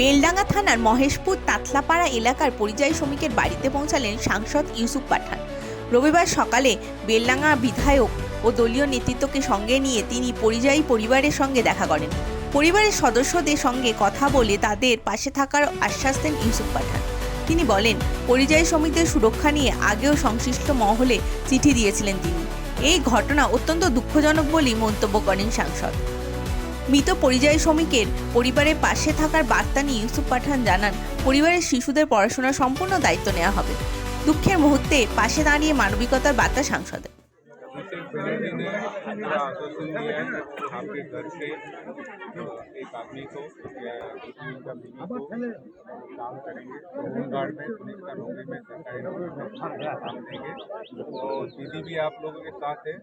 বেলডাঙ্গা থানার মহেশপুর তাতলাপাড়া এলাকার পরিযায়ী শ্রমিকের বাড়িতে পৌঁছালেন সাংসদ ইউসুফ পাঠান। রবিবার সকালে বেলডাঙ্গা বিধায়ক ও দলীয় নেতৃত্বকে সঙ্গে নিয়ে তিনি পরিযায়ী পরিবারের সঙ্গে দেখা করেন। পরিবারের সদস্যদের সঙ্গে কথা বলে তাদের পাশে থাকার আশ্বাস দেন ইউসুফ পাঠান। তিনি বলেন, পরিযায়ী শ্রমিকদের সুরক্ষা নিয়ে আগেও সংশ্লিষ্ট মহলে চিঠি দিয়েছিলেন তিনি। এই ঘটনা অত্যন্ত দুঃখজনক বলেই মন্তব্য করেন সাংসদ। মৃত পরিযায়ী শ্রমিকের পরিবারের পাশে থাকার বার্তা নিয়ে ইউসুফ পাঠান জানান পরিবারের শিশুদের পড়াশোনার সম্পূর্ণ দায়িত্ব নেওয়া হবে দুঃখের মুহূর্তে পাশে দাঁড়িয়ে মানবিকতার বার্তা সাংসদের अभिषेक बनर्जी ने पूरा आश्वासन दिया है कि आपके घर से एक आदमी को या किसी उनका बीवी को काम करेंगे होमगार्ड में पुलिस का नौकरी काम दीदी भी आप लोगों के साथ है।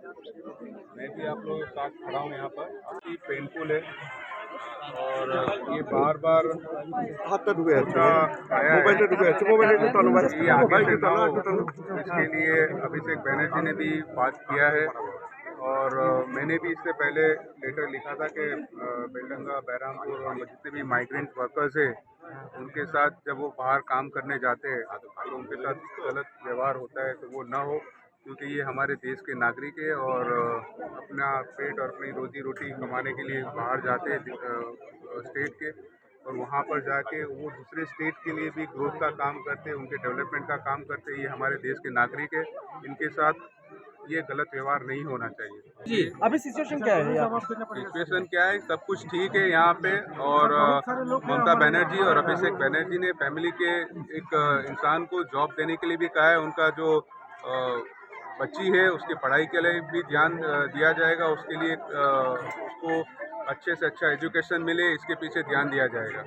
मैं भी आप लोगों के साथ खड़ा हूँ यहाँ पर। काफ़ी पेनफुल है। और ये बार बार इसके लिए अभिषेक बैनर्जी ने भी बात किया है। और मैंने भी इससे पहले लेटर लिखा था कि बेलडंगा बहरामपुर और जितने भी माइग्रेंट वर्कर्स है। उनके साथ जब वो बाहर काम करने जाते हैं तो उनके साथ गलत व्यवहार होता है तो वो ना हो, क्योंकि ये हमारे देश के नागरिक है और अपना पेट और अपनी रोजी रोटी कमाने के लिए बाहर जाते हैं स्टेट के, और वहाँ पर जाके वो दूसरे स्टेट के लिए भी ग्रोथ का काम करते हैं, उनके डेवलपमेंट का काम करते हैं, ये हमारे देश के नागरिक है। इनके साथ ये गलत व्यवहार नहीं होना चाहिए। जी अभी सिचुएशन क्या है सिचुएशन क्या है? सब कुछ ठीक है यहाँ पे और ममता बनर्जी और अभिषेक बनर्जी ने फैमिली के एक इंसान को जॉब देने के लिए भी कहा है। उनका जो बच्ची है उसकी पढ़ाई के लिए भी ध्यान दिया जाएगा। उसके लिए उसको अच्छे से अच्छा एजुकेशन मिले इसके पीछे ध्यान दिया जाएगा।